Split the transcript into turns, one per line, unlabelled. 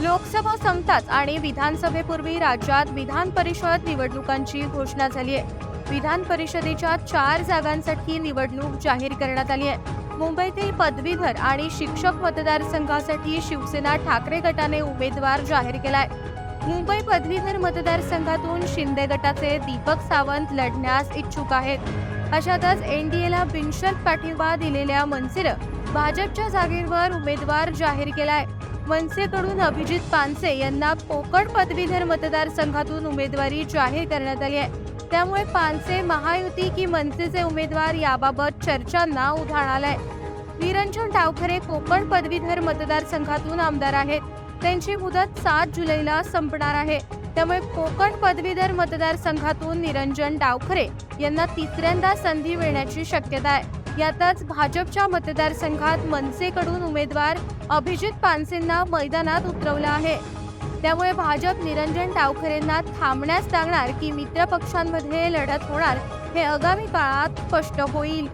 लोकसभा संपताच आणि विधानसभेपूर्वी राज्यात विधान परिषद निवडणुकांची घोषणा झाली आहे. विधान परिषदेच्या चार जागांसाठी निवडणूक जाहीर करण्यात आली आहे. मुंबईतील पदवीधर आणि शिक्षक मतदारसंघासाठी शिवसेना ठाकरे गटाने उमेदवार जाहीर केलाय. मुंबई पदवीधर मतदारसंघातून शिंदे गटाचे दीपक सावंत लढण्यास इच्छुक आहेत. अशातच एनडीएला बिनशर्त पाठिंबा दिलेल्या मनसेनं भाजपच्या जागेवर उमेदवार जाहीर केलाय. मनसेकडून अभिजित पानसे यांना कोकण पदवीधर मतदारसंघातून उमेदवारी जाहीर करण्यात आली आहे. त्यामुळे पानसे महायुती की मनसेचे उमेदवार याबाबत चर्चांना उधाण आलंय. निरंजन डावखरे कोकण पदवीधर मतदारसंघातून आमदार आहेत. त्यांची मुदत सात जुलैला संपणार आहे. त्यामुळे कोकण पदवीधर मतदारसंघातून निरंजन डावखरे यांना तिसऱ्यांदा संधी मिळण्याची शक्यता आहे. यातच भाजपच्या मतदारसंघात मनसेकडून उमेदवार अभिजित पानसेंना मैदानात उतरवलं आहे. त्यामुळे भाजप निरंजन डावखरेंना थांबण्यास लागणार की मित्रपक्षांमध्ये लढत होणार हे आगामी काळात स्पष्ट होईल.